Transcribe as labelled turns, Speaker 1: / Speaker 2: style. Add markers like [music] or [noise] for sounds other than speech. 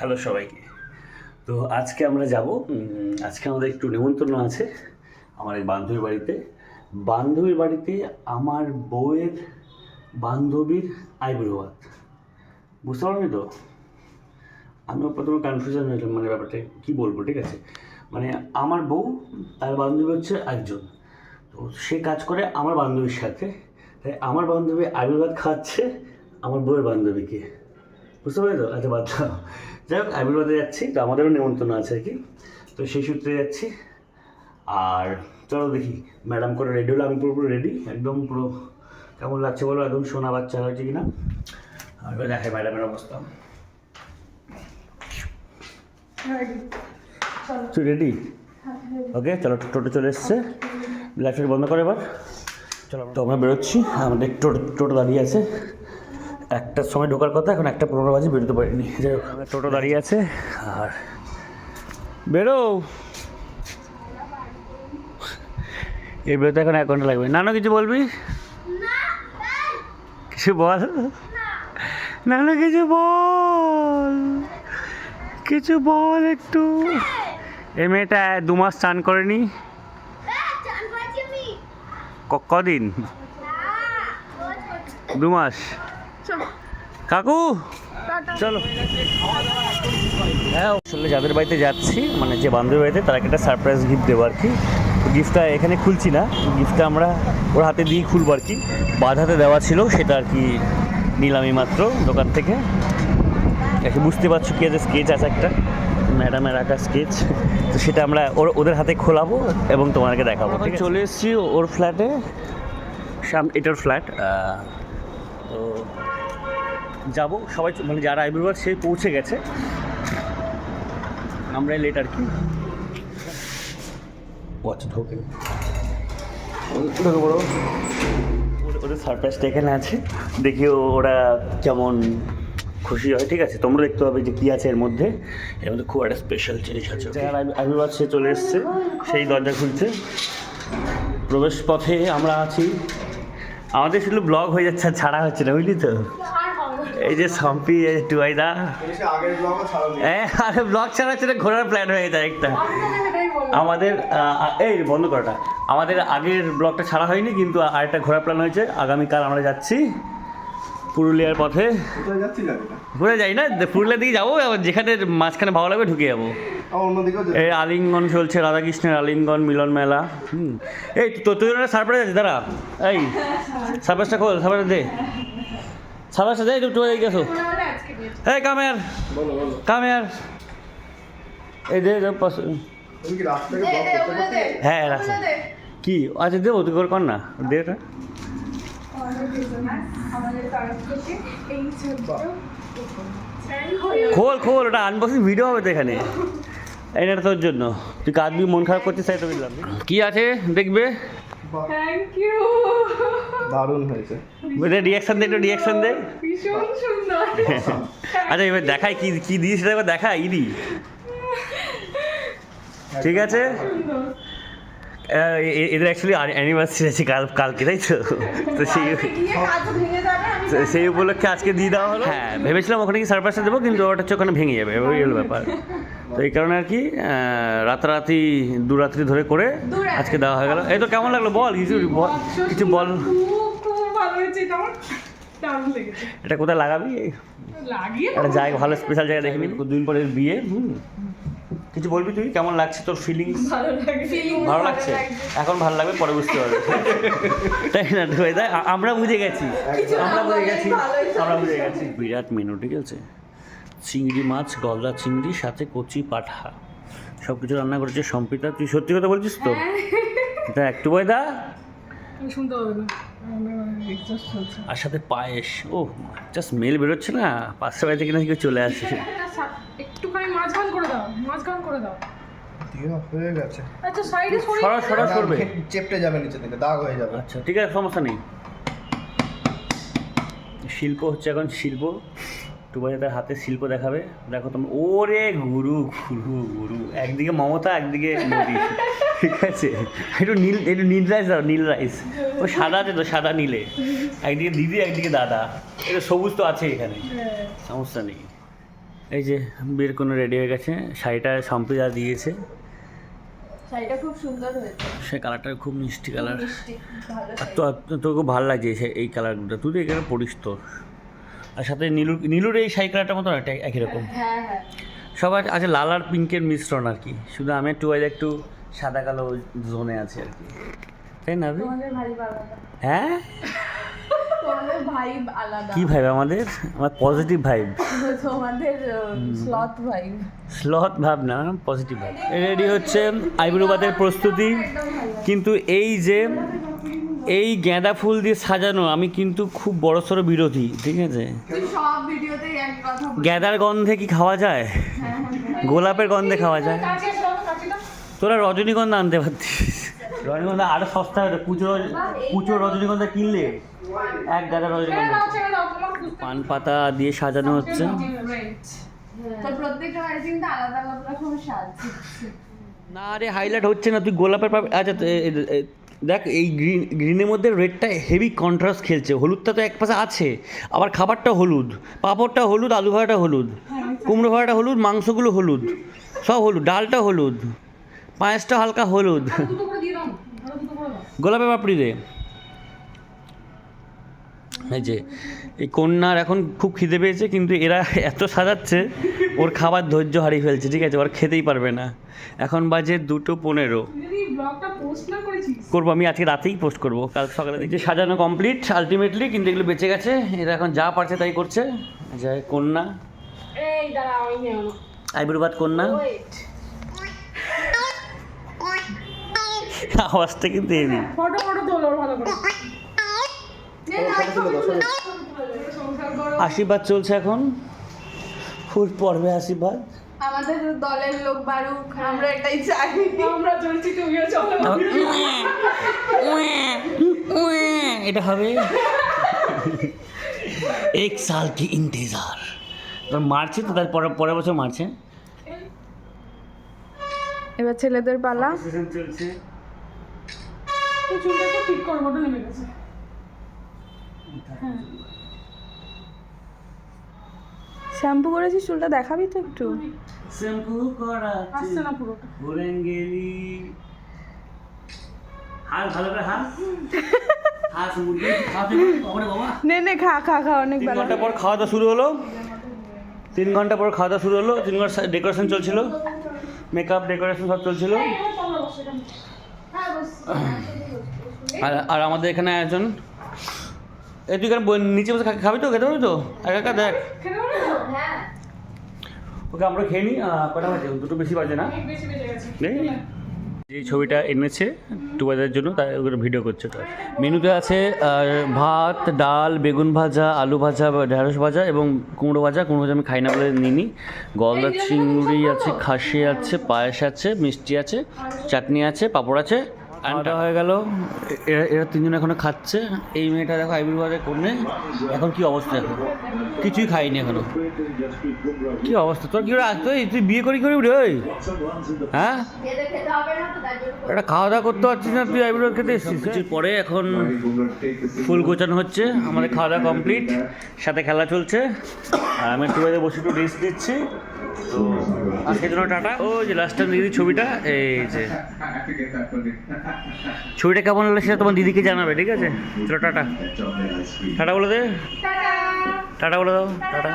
Speaker 1: Hello সবাইকে। তো আজকে আমরা যাব আজকে আমাদের একটু নেমন্তন্ন আছে আমার এক বান্ধবীর বাড়িতে। বান্ধবীর বাড়িতে আমার বউয়ের বান্ধবীর আইবুড়োয়াত বুঝতে পারবি তো? আমিও প্রথমে কনফিউশন হয়েছিলাম মানে ব্যাপারটা কী বলব, ঠিক আছে? মানে আমার বউ, তার বান্ধবী হচ্ছে একজন তো সে কাজ করে আমার বান্ধবীর সাথে। তাই আমার বান্ধবী আবির্বাদ খাওয়াচ্ছে আমার বউয়ের বান্ধবীকে। বুঝতে পারলি তো? আচ্ছা বাদ যাই হোক আবির্বাদে যাচ্ছি তো আমাদেরও নিমন্ত্রণ আছে আর কি। তো সেই সূত্রে যাচ্ছি। আর চলো দেখি ম্যাডাম করে রেডি হলো আমি পুরো পুরো রেডি একদম পুরো কেমন লাগছে বলো একদম সোনা বাচ্চা হয়েছে কিনা। আর দেখাই ম্যাডামের অবস্থা। তুই রেডি ওকে চলো টোটো চলে এসছে। লাইটটা বন্ধ করে এবার। চলো তো আমরা বেরোচ্ছি আমাদের টোটো টোটো দাঁড়িয়ে আছে। একটার সময় ঢোকার কথা এখন একটা পনেরো বাজে বেরোতে পারিনি। যাই হোক। টোটো দাঁড়িয়ে আছে আর বেরো। এই বেরোতে এখন এক ঘণ্টা লাগবে। নানু কিছু বলবি? কিছু বল? নানু কিছু বল? কিছু বল একটু। এই মেয়েটা দু মাস চান করেনি। ক- কদিন? দু মাস? কাকু! চলো। হ্যাঁ আসলে যাদের বাড়িতে যাচ্ছি মানে যে বান্ধবীর বাড়িতে তারা একটা সারপ্রাইজ গিফট দেবো আর কি। গিফটটা এখানে খুলছি না। গিফটটা আমরা ওর হাতে দিয়ে খুলবো আর কি। বাধাতে দেওয়া ছিল সেটা আর কি নিলামই মাত্র দোকান থেকে। একে বুঝতে পারছ কি আছে স্কেচ আছে একটা। ম্যাডামের আঁকা স্কেচ তো সেটা আমরা ওর ওদের হাতে খোলাবো এবং তোমাদেরকে দেখাবো ঠিক চলে এসেছি ওর ফ্ল্যাটে সাম এটার ফ্ল্যাট তো যাব। সবাই মানে যারা আইবির সে পৌঁছে গেছে। আমরা লেট আর কি। ও আচ্ছা ঢোকে। ঢোকে বড়। ওদের- সারপ্রাইজটা এখানে আছে। দেখি ওরা কেমন খুশি হয়। ঠিক আছে তোমরা দেখতে পাবে যে কী আছে এর মধ্যে। এর মধ্যে খুব একটা স্পেশাল জিনিস আছে। আবির্বাদ সে চলে এসছে। সেই দরজা খুলছে। প্রবেশ পথে আমরা আছি। আমাদের শুধু ব্লগ হয়ে যাচ্ছে ছাড়া হচ্ছে না বুঝলি তো? এই যে সম্পি টুয়াইদা। হ্যাঁ আরে ব্লগ ছাড়া হচ্ছে না ঘোরার প্ল্যান হয়ে যায় একটা। আমাদের এই বন্ধ করাটা আমাদের আগের ব্লগটা ছাড়া হয়নি কিন্তু আরেকটা ঘোরার প্ল্যান হয়েছে। আগামীকাল আমরা যাচ্ছি। পুরুলিয়ার পথে। ঘুরে যাই না পুরুলিয়ার দিকে যাব আবার যেখানে মাঝখানে ভালো লাগবে ঢুকে যাব। এই আলিঙ্গন চলছে রাধাকৃষ্ণের আলিঙ্গন মিলন মেলা। হুম। এই তো তোর একটা সারপ্রাইজ আছে দাঁড়া। এই সারপ্রাইজটা খোল সারপ্রাইজ দে। সারপ্রাইজটা দে একটু এই গেছো এই কামের
Speaker 2: বলো বলো।
Speaker 1: কামের এই দে হ্যাঁ রাখো কি? আচ্ছা দেবো তুই করে কর না। দে এটা
Speaker 3: আমাদের তরফ থেকে এই ছোট্ট
Speaker 1: খোল খোল ওটা আনবক্সিং ভিডিও হবে তো এখানে। এটা তোর জন্য। তুই কাঁদবি মন খারাপ করছিস তাই তো বুঝলাম কি আছে? দেখবে?
Speaker 3: থ্যাংক ইউ
Speaker 2: দারুণ হয়েছে।
Speaker 1: রিয়াকশন দে একটু রিয়াকশন দে।
Speaker 3: ভীষণ সুন্দর।
Speaker 1: আচ্ছা এবার দেখাই কি কি সেটা এবার দেখা ইদি। ঠিক আছে? এদের অ্যাকচুয়ালি অ্যানিভার্সারি আছে কাল কালকে তাই তো? তো সেই সেই উপলক্ষে আজকে দিয়ে দেওয়া হলো। হ্যাঁ ভেবেছিলাম ওখানে কি সারপ্রাইজটা দেবো কিন্তু ওটা হচ্ছে ওখানে ভেঙে যাবে ওই হলো ব্যাপার। তো এই কারণে আর কি রাতারাতি দু রাত্রি ধরে করে আজকে দেওয়া হয়ে গেল। এই তো কেমন লাগল বল? কিছু বল কিছু বল।
Speaker 3: এটা
Speaker 1: কোথায় লাগাবি?
Speaker 3: লাগিয়ে
Speaker 1: একটা জায়গা ভালো স্পেশাল জায়গা দেখে নিবি। দুদিন পরে বিয়ে হুম। কিছু বলবি তুই? কেমন লাগছে তোর ফিলিংস
Speaker 3: ভালো লাগে ফিলিং
Speaker 1: ভালো লাগছে? এখন ভালো লাগবে পরে বুঝতে পারবে। তাই না? আ- আমরা বুঝে গেছি। আমরা বুঝে গেছি। আমরা বুঝে গেছি। বিরাট মেনু ঠিক আছে? চিংড়ি মাছ গলদা চিংড়ি সাথে কচি পাঠা। সব কিছু রান্না করেছে সম্পিতা। তুই সত্যি কথা বলছিস তো? এটা একটু বয়দা
Speaker 3: শুনতে না।
Speaker 1: আর সাথে পায়েস। ও জাস্ট মেল বেরোচ্ছে না? পাঁচশো বাড়ি থেকে না কেউ চলে আসে
Speaker 3: একটুখানি মাঝখান করে দাও মাঝখান করে দাও।
Speaker 2: দিয়ে হয়ে গেছে।
Speaker 3: আচ্ছা সাইডে সরিয়ে
Speaker 1: সরা সরা সরবে।
Speaker 2: চেপটে যাবে নিচে থেকে দাগ হয়ে যাবে।
Speaker 1: আচ্ছা ঠিক আছে সমস্যা নেই। শিল্প হচ্ছে এখন শিল্প। টুবাই তার হাতে শিল্প দেখাবে। দেখো তুমি ওরে গুরু গুরু গুরু একদিকে মমতা একদিকে মোদি। ঠিক আছে? একটু নীল একটু নীল রাইস দাও নীল রাইস ও সাদা আছে তো সাদা নীলে। একদিকে দিদি একদিকে দাদা। এটা সবুজ তো আছে এখানে। সমস্যা নেই। এই যে বিয়ের কোনো রেডি হয়ে গেছে শাড়িটা সম্প্রীতা দিয়েছে।
Speaker 3: শাড়িটা খুব সুন্দর হয়েছে।
Speaker 1: সে কালারটা খুব মিষ্টি কালার আর তো তোর খুব ভালো লাগছে এই কালারগুলো তুই তো এখানে পড়িস তোর। আর সাথে নীলুর নীলুর এই শাড়ি কালারটার মতো একটা একই রকম।
Speaker 3: হ্যাঁ হ্যাঁ।
Speaker 1: সবার আছে লাল আর পিঙ্কের মিশ্রণ আর কি। শুধু আমি একটু ওই একটু সাদা কালো জোনে আছে আর কি। তাই না হ্যাঁ?
Speaker 3: তোমাদের ভাই আলাদা।
Speaker 1: কি ভাইব আমাদের? আমার পজিটিভ ভাইব [laughs]
Speaker 3: তোমাদের স্লথ ভাই
Speaker 1: স্লথ ভাব না পজিটিভ ভাব রেডি হচ্ছে আইবুড়োবাদের প্রস্তুতি। কিন্তু এই যে এই গেঁদা ফুল দিয়ে সাজানো আমি কিন্তু খুব বড় সড়ো বিরোধী ঠিক আছে। গাঁদার গন্ধে কি খাওয়া যায়? গোলাপের গন্ধে খাওয়া যায়? তোরা রজনীগন্ধা আনতে পারতিস। রজনীগন্ধা আরও সস্তা হতো পুজো পুজো রজনীগন্ধা কিনলে? এক গাদা রজনীগন্ধা। পান পাতা দিয়ে সাজানো হচ্ছে।
Speaker 3: সাজ
Speaker 1: না রে হাইলাইট হচ্ছে না তুই গোলাপের পাবে আচ্ছা দেখ এই গ্রিন গ্রিনের মধ্যে রেডটা হেভি কন্ট্রাস্ট খেলছে। হলুদটা তো এক পাশে আছে। আবার খাবারটা হলুদ। পাঁপড়টা হলুদ আলু ভাড়াটা হলুদ। কুমড়ো ভাড়াটা হলুদ মাংসগুলো হলুদ। সব হলুদ ডালটা হলুদ। পায়েসটা হালকা হলুদ। গোলাপের পাপড়ি রে এই যে এই কন্যার এখন খুব খিদে পেয়েছে কিন্তু এরা এত সাজাচ্ছে ওর খাবার ধৈর্য হারিয়ে ফেলছে ঠিক আছে? ওর খেতেই পারবে না। এখন বাজে দুটো পনেরো। করব আমি আজকে রাতেই পোস্ট করব। কাল সকালে দেখছি। সাজানো কমপ্লিট আলটিমেটলি কিন্তু এগুলো বেঁচে গেছে। এরা এখন যা পারছে তাই করছে। যে কন্যা। আইবুড়বাদ কন্যা। আওয়াজটা কিন্তু হেভি
Speaker 3: ফটো ফটো তোলো ভালো করে।
Speaker 1: আশীর্বাদ চলছে এখন? ফুল পর্বে আশীর্বাদ?
Speaker 3: আমাদের দলের লোক বাড়ুক আমরা এটাই চাই। আমরা চলছি তুমিও চলো।
Speaker 1: এটা হবে? এক সাল কি ইন্তজার। এবার মারছে তো তার পরের পরের বছর মারছে।
Speaker 3: এবার ছেলেদের পালা।
Speaker 1: চলছে।
Speaker 3: চুলটা একটু ঠিক করব ওটা নেমে গেছে। শ্যাম্পু করেছিস? চুলটা দেখাবি তো একটু।
Speaker 1: শ্যাম্পু করা
Speaker 3: আসছে না পুরোটা।
Speaker 1: ঘুরেন গেলি হাস ভালো করে হাস হাস মুরগি খাওয়াতে কখনো বাবা।
Speaker 3: নে নে খা খা খা অনেক বেলা
Speaker 1: ঘণ্টা পর খাওয়া দাওয়া শুরু হলো। তিন ঘণ্টা পর খাওয়া দাওয়া শুরু হলো। তিন ঘণ্টা ডেকোরেশন চলছিল। মেকআপ ডেকোরেশন সব চলছিল। আর আর আমাদের এখানে একজন এই তুই বই- নিচে বসে খাবি তো, খেতে পারবি তো? একা একা দেখ। ওকে, আমরা খেয়ে নিই কটা বাজে? দুটো বেশি বাজে না? যে ছবিটা এনেছে টুবাদের জন্য, তাই ওগুলো ভিডিও করছে তো। মেনুতে আছে ভাত, ডাল, বেগুন ভাজা, আলু ভাজা ঢেঁড়স ভাজা এবং কুমড়ো ভাজা। কুমড়ো ভাজা আমি খাই না বলে নিইনি। গলদা চিংড়ি আছে, খাসি আছে, পায়েস আছে, মিষ্টি আছে, চাটনি আছে, পাঁপড় আছে আনটা। হয়ে গেল। এরা এরা তিনজন এখনও খাচ্ছে। এই মেয়েটা দেখো আইবির করলে এখন কি অবস্থা এখন কিছুই খাইনি এখনও। কি অবস্থা? তোর কি ওরা তুই তুই বিয়ে করি করি উঠে ওই? হ্যাঁ? এটা খাওয়া দাওয়া করতে পারছিস না? তুই আইবুড়ো খেতে এসেছিস কিছুর পরে এখন ফুল গোছানো হচ্ছে। আমাদের খাওয়া দাওয়া কমপ্লিট। সাথে খেলা চলছে। আর আমি একটু বসে একটু রেস্ট দিচ্ছি। তো আজকের জন্য টাটা। ও যে লাস্ট টাইম দিদি ছবিটা এই যে। ছবিটা কেমন লাগল সেটা তোমার দিদিকে জানাবে ঠিক আছে? চলো টাটা। টাটা বলে দে। টাটা। বলে দাও টাটা।